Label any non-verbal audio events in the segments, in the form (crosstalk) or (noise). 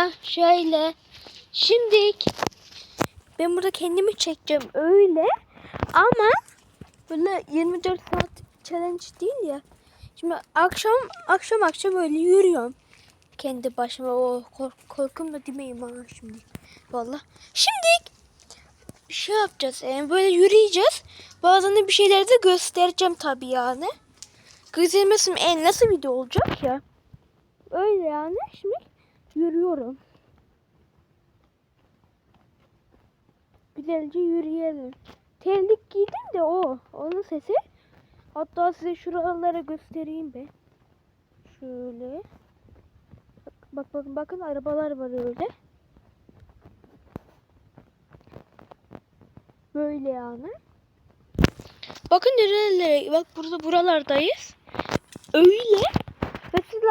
Ha şöyle. Şimdi ben burada kendimi çekeceğim öyle. Ama böyle 24 saat challenge değil ya. Şimdi akşam akşam akşam böyle yürüyorum. Kendi başıma o kork korkum da demeyeyim ha şimdi. Vallahi. Şimdi şey yapacağız. Yani böyle yürüyeceğiz. Bazen de bir şeyleri de göstereceğim tabii yani. Göstermesim en nasıl video olacak ya. Öyle yani. Şimdi yürüyorum. Güzelce yürüyelim. Terlik giydim de o. Onun sesi. Hatta size şuralara göstereyim be. Şöyle. Bak bakın bakın arabalar var öyle. Böyle yani. Bakın nerelere. Bak burada buralardayız. Öyle.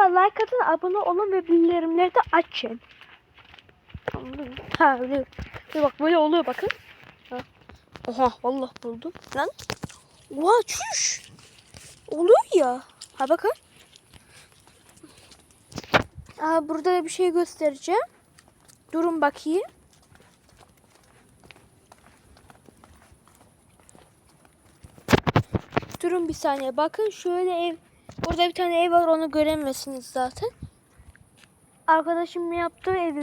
Sizler like atın, abone olun ve bildirimleri de açın. Ha öyle. Ve bak böyle oluyor bakın. Ha. Oha vallahi buldum. Lan. Oha çüş. Oluyor ya. Ha bakın. Aa, burada da bir şey göstereceğim. Durun bakayım. Durun bir saniye. Bakın şöyle ev. Burada bir tane ev var onu göremezsiniz zaten. Arkadaşım yaptığı evi.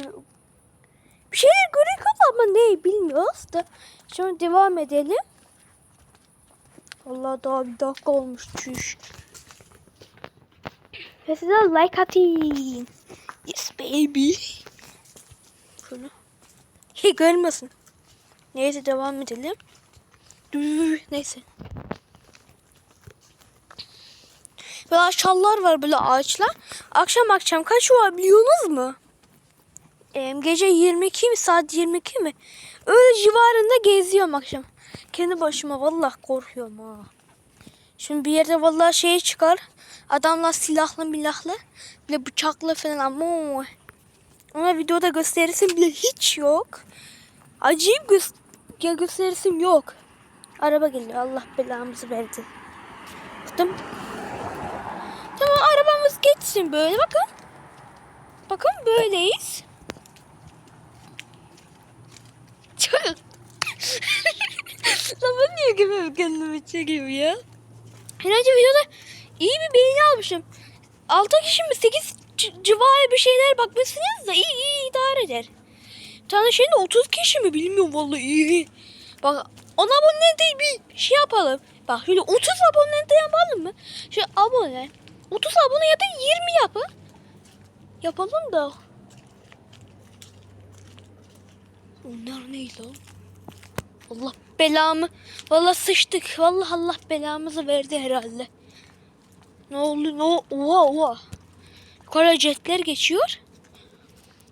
Bir şeyler görüyoruz ama ne bilmiyoruz da. Şimdi devam edelim. Allah daha bir dakika olmuş çüş. Ve size like atayım. Yes baby. Şunu. Hey görmesin. Neyse devam edelim. Neyse. Böyle aşağılar var böyle ağaçlar. Akşam akşam kaç var biliyorsunuz mu? Ee, gece 22 mi saat 22 mi? Öyle civarında geziyorum akşam. Kendi başıma vallahi korkuyorum ha. Şimdi bir yerde vallahi şey çıkar. Adamlar silahlı milahlı. Bile bıçaklı falan ama ona videoda gösterirsin bile hiç yok. Acayip gö ya gösterirsim yok. Araba geliyor. Allah belamızı verdi. Bıktım. Tamam arabamız geçsin böyle bakın. Bakın böyleyiz. Çok. (laughs) Lan ben niye gibi kendimi çekeyim ya? Herhalde videoda iyi bir beğeni almışım. 6 kişi mi 8 c- civarı bir şeyler bakmışsınız da iyi iyi idare eder. Bir tane şeyin de 30 kişi mi bilmiyorum vallahi iyi. Bak 10 abone değil bir şey yapalım. Bak şöyle 30 abone yapalım mı? Şöyle abone. 30 abone ya da 20 yapın. Yapalım da. Onlar neydi o? Allah belamı. Vallahi sıçtık. Vallahi Allah belamızı verdi herhalde. Ne oldu? Ne o- Oha oha. Kara jetler geçiyor.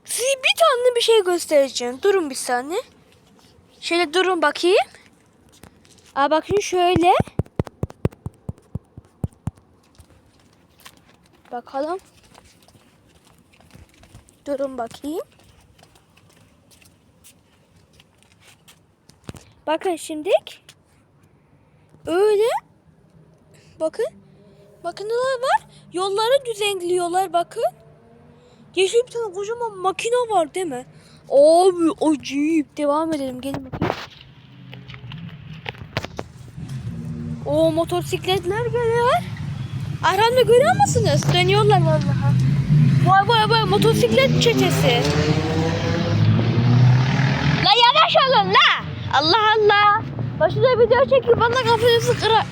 Size bir tane bir şey göstereceğim. Durun bir saniye. Şöyle durun bakayım. Aa bakın şöyle. Bakalım. Durun bakayım. Bakın şimdilik. Öyle. Bakın. Bakın neler var. Yolları düzenliyorlar bakın. Yeşil bir tane kocaman makine var değil mi? Abi acayip. Devam edelim. Gelin bakayım. O motosikletler geliyor. Arhamda görüyor musunuz? Dönüyorlar vallahi. Vay vay vay motosiklet çetesi. La yavaş olun la. Allah Allah. Başında video çekip bana kafanızı kırar.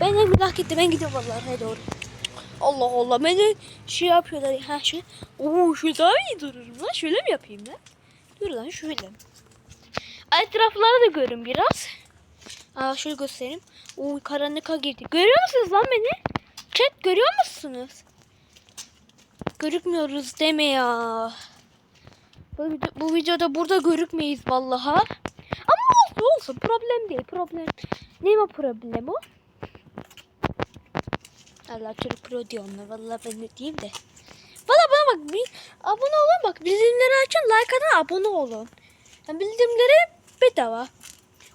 Ben de günah gitti. Ben gidiyorum vallahi. Hadi doğru. Allah Allah. Beni şey yapıyorlar. Ha şu. Oo şu daha iyi dururum lan. Şöyle mi yapayım ben? Dur lan şöyle. Etrafları da görün biraz. Aa şöyle göstereyim. Oo karanlığa girdi. Görüyor musunuz lan beni? Chat görüyor musunuz? Görükmüyoruz deme ya. Bu, bu videoda burada görükmeyiz vallaha. Ama olsun olsun problem değil problem. Ne mi problem o? Allah çocuk pro diyor onlar. Vallahi ben ne diyeyim de. Valla bana bak bir abone olun bak bildirimleri açın like atın abone olun. Yani bildirimleri bedava.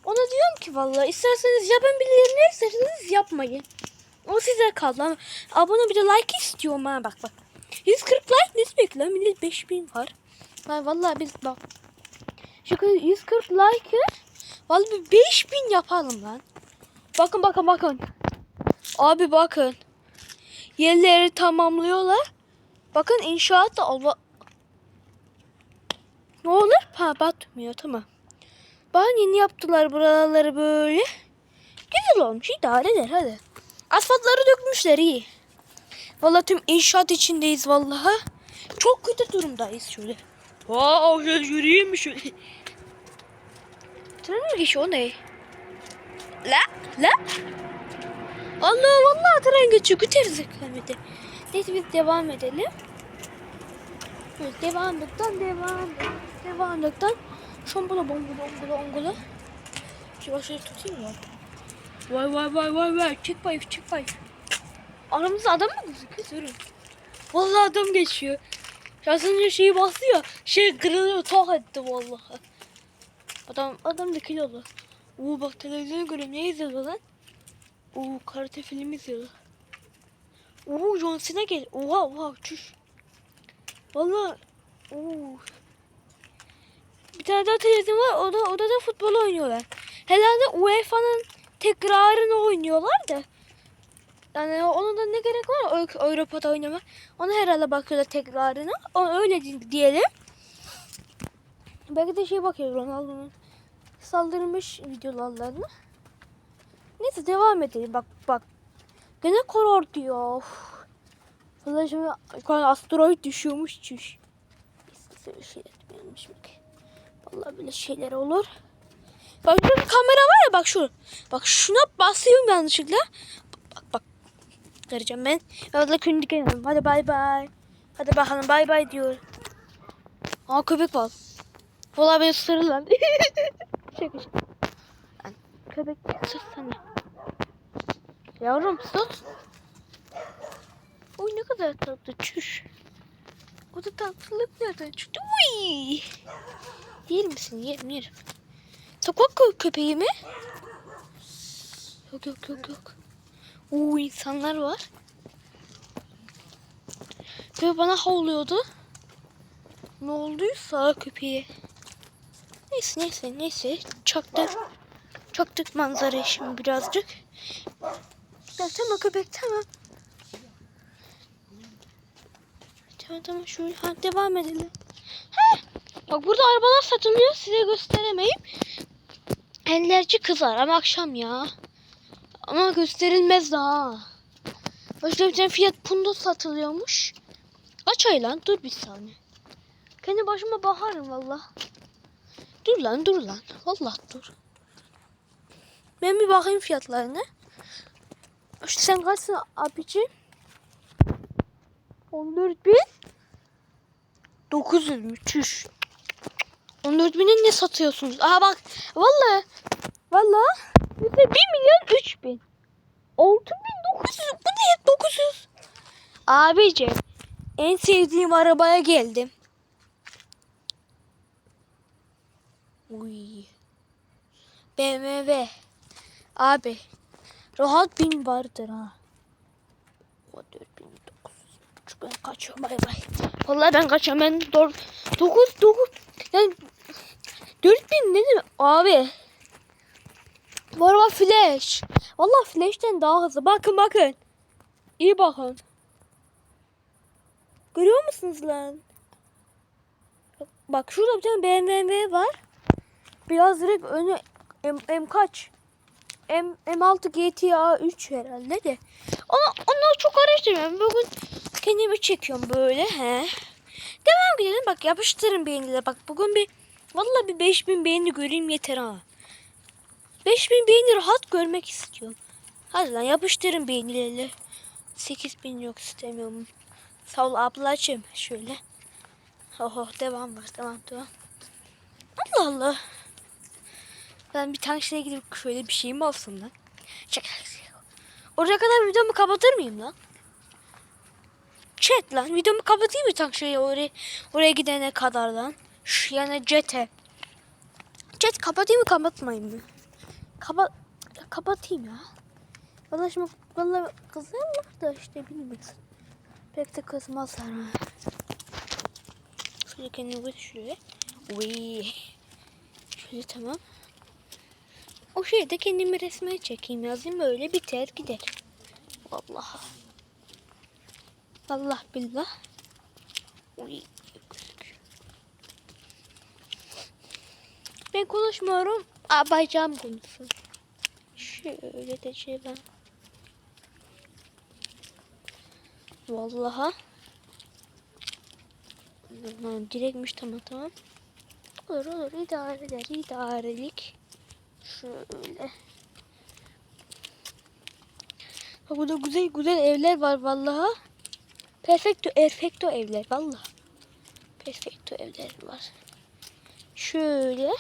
Ona diyorum ki vallahi isterseniz yapın bildirimleri isterseniz yapmayın. O size kaldı abone bir de like istiyorum ha bak bak. 140 like like lan millet 5000 var. Ben vallahi biz bak. Şu 140 like vallahi bir 5000 yapalım lan. Bakın bakın bakın. Abi bakın. Yerleri tamamlıyorlar. Bakın inşaat da Allah. Ne olur? Ha batmıyor tamam. Bakın yeni yaptılar buraları böyle. Güzel olmuş idare eder hadi. Asfaltları dökmüşler iyi. Vallahi tüm inşaat içindeyiz vallahi. Çok kötü durumdayız şöyle. Wow şöyle yürüyeyim mi şöyle. Tren mi geçiyor o ne? La la. Allah vallahi tren geçiyor. Güteriz eklemedi. Neyse biz devam edelim. Evet, devamlıktan devam devamlıktan şombula bombula ongula ongula. Şu şöyle tutayım ya. Vay vay vay vay vay. Çek bayıf çek bayıf. Aramızda adam mı gözüküyor? Sorun. Vallahi adam geçiyor. Önce şeyi basıyor. Şey kırılıyor. Tak etti vallahi. Adam adam da kilolu. Oo bak televizyona göre ne izliyor lan? Oo karate filmi izliyor. Oo John Cena gel. Oha oha çüş. Vallahi oo. Bir tane daha televizyon var. O da, o da, da futbol oynuyorlar. Herhalde UEFA'nın tekrarını oynuyorlar da. Yani onun da ne gerek var Av- Avrupa'da oynamak. Ona herhalde bakıyorlar tekrarına. O öyle di- diyelim. Belki de şey bakıyor Ronaldo'nun saldırmış videolarına. Neyse devam edelim. Bak bak. Gene koror diyor. Vallahi şimdi asteroid düşüyormuş çüş. Biz öyle şey etmeyelim şimdi. Böyle şeyler olur. Bak bir kamera var ya bak şu. Bak şuna basıyorum yanlışlıkla. Bak bak. Göreceğim ben. Valla kündik ediyorum. Hadi bay bay. Hadi bakalım bay bay diyor. Aa köpek var. Valla beni ısırır lan. (laughs) şaka şaka. Köpek ısırsana. Yavrum sus. Oy ne kadar tatlı çüş. O da tatlılık nereden çıktı? Uy. Yer misin? Yerim yerim. Sokak kö köpeği mi? Yok yok yok yok. Oo insanlar var. Köpek bana havlıyordu. Ne olduysa köpeğe. Neyse neyse neyse. Çaktık. Çaktık manzarayı şimdi birazcık. Ya tamam köpek tamam. Tamam tamam şöyle ha, devam edelim. Heh. Bak burada arabalar satılıyor size gösteremeyim. Ellerci kızar ama akşam ya. Ama gösterilmez daha. Tane Fiat Punto satılıyormuş. Kaç ay lan? Dur bir saniye. Kendi başıma bakarım valla. Dur lan dur lan. Valla dur. Ben bir bakayım fiyatlarına. İşte sen kaçsın abici? 14 bin. 900 mü? Çüş. 14 bine ne satıyorsunuz? Aha bak. Vallahi. Bize 1 milyon 3 bin. 6 bin 900. Bu ne? 900. Abici. En sevdiğim arabaya geldim. Uy. BMW. Abi. Rahat bin vardır ha. O 4900. Ben kaçıyorum bay bay. Vallahi ben kaçıyorum. Ben 9 9 yani 4000 ne demek abi? Bu araba flash. Vallahi flash'ten daha hızlı. Bakın bakın. İyi bakın. Görüyor musunuz lan? Bak, şurada bir tane BMW var. Biraz direkt önü M, M kaç? M, M6 GTA 3 herhalde de. Onu, onu çok araştırmıyorum. Bugün kendimi çekiyorum böyle. He. Devam gidelim. Bak yapıştırın beğenileri. Bak bugün bir vallahi bir 5000 beğeni göreyim yeter ha. 5000 beğeni rahat görmek istiyorum. Hadi lan yapıştırın beğenileri. 8000 yok istemiyorum. Sağ ol ablacığım. Şöyle. Oho devam var. Devam devam. Allah Allah. Ben bir tankşeye gidip şöyle bir şey mi alsın lan? Çek. Oraya kadar videomu kapatır mıyım lan? Chat lan videomu kapatayım mı tankşeye oraya, oraya gidene kadar lan? Şu yani cete. Chat kapatayım mı kapatmayayım mı? Kapa kapatayım ya. Valla şimdi valla kızarlar da işte bilmiyorum. Pek de kızmazlar ha. Şöyle kendimi koy şöyle. Uy. Şöyle tamam. O şeyde kendimi resme çekeyim yazayım böyle biter gider. Vallahi. Allah billah. Uy. Ben konuşmuyorum. Aa, bacağım konuşsun. Şöyle de şey ben. Vallahi. Lan direkmiş tamam tamam. Olur olur idare eder idarelik. Şöyle. Bak burada güzel güzel evler var vallahi. Perfecto, perfecto evler vallahi. Perfecto evler var. Şöyle.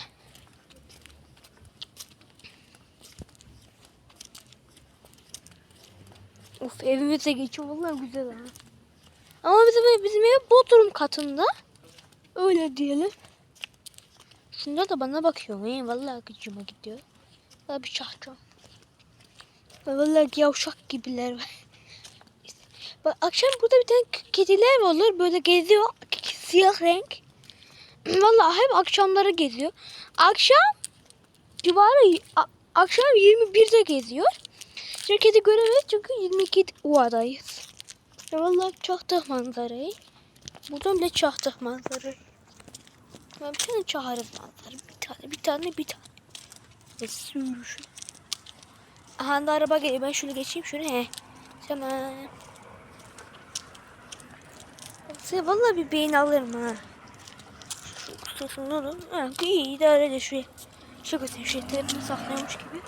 Of evimize geçiyor vallahi güzel ha. Ama bizim bizim ev Bodrum katında. Öyle diyelim. Şunda da bana bakıyor. He, vallahi gıcıma gidiyor. Vallahi bir çahçam. Vallahi yavşak gibiler. (laughs) Bak akşam burada bir tane kediler olur. Böyle geziyor. (laughs) Siyah renk. (clears throat) Vallahi hep akşamları geziyor. Akşam civarı akşam 21'de geziyor. Kedi göremeyiz çünkü 22 Uva'dayız. Ya vallahi çaktık manzarayı. Buradan bile çaktık manzarayı. Ya bir tane çağırırız manzarayı. Bir tane, bir tane, bir tane. Ve sürüş. Aha da araba geliyor. Ben şunu geçeyim şunu. He. Tamam. Size vallahi bir beğeni alırım ha. Şu kutusunu da. Ha, iyi idare de şuraya. Şu götüreyim. Şu telefonu saklıyormuş gibi.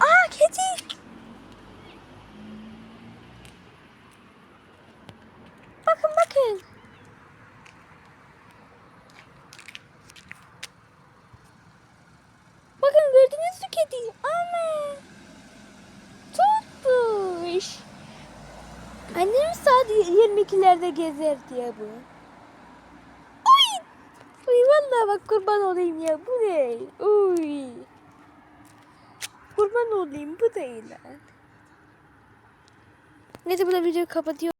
Aa kedi. Bakın bakın. Bakın kediyi? Ana. Tutmuş. Annem saat 22'lerde gezer diye bu. Uy. Uy vallahi bak kurban olayım ya. Bu ne? Uy. Kurban olayım bu değil. Neyse burada videoyu kapatıyor.